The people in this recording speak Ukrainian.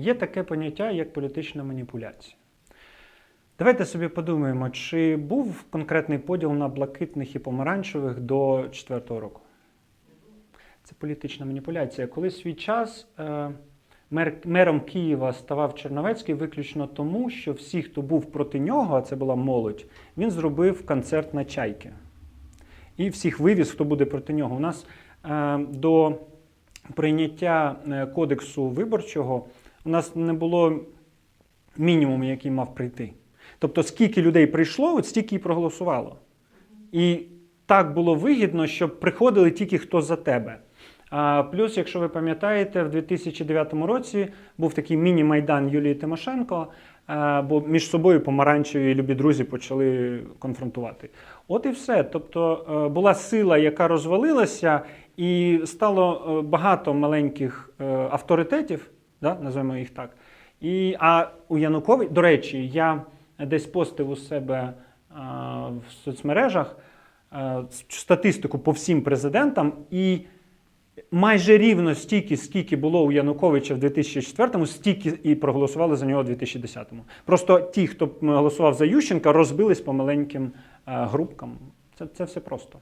є таке поняття, як політична маніпуляція. Давайте собі подумаємо, чи був конкретний поділ на блакитних і помаранчевих до 2004 року? Це політична маніпуляція. Коли свій час е, мер, мером Києва ставав Черновецький виключно тому, що всі, хто був проти нього, а це була молодь, він зробив концерт на чайки. І всіх вивіз, хто буде проти нього. У нас е, до прийняття е, кодексу виборчого у нас не було мінімуму, який мав прийти. Тобто, скільки людей прийшло, от стільки і проголосувало. І так було вигідно, щоб приходили тільки хто за тебе. А плюс, якщо ви пам'ятаєте, в 2009 році був такий міні-майдан Юлії Тимошенко, е, бо між собою помаранчеві любі друзі почали конфронтувати. От і все. Тобто е, була сила, яка розвалилася, і стало е, багато маленьких авторитетів, да, називаємо їх так. І, а у Янукові, до речі, я десь постив у себе а, в соцмережах а, статистику по всім президентам, і майже рівно стільки, скільки було у Януковича в 2004-му, стільки і проголосували за нього в 2010-му. Просто ті, хто голосував за Ющенка, розбились по маленьким а, групкам. Це, це все просто.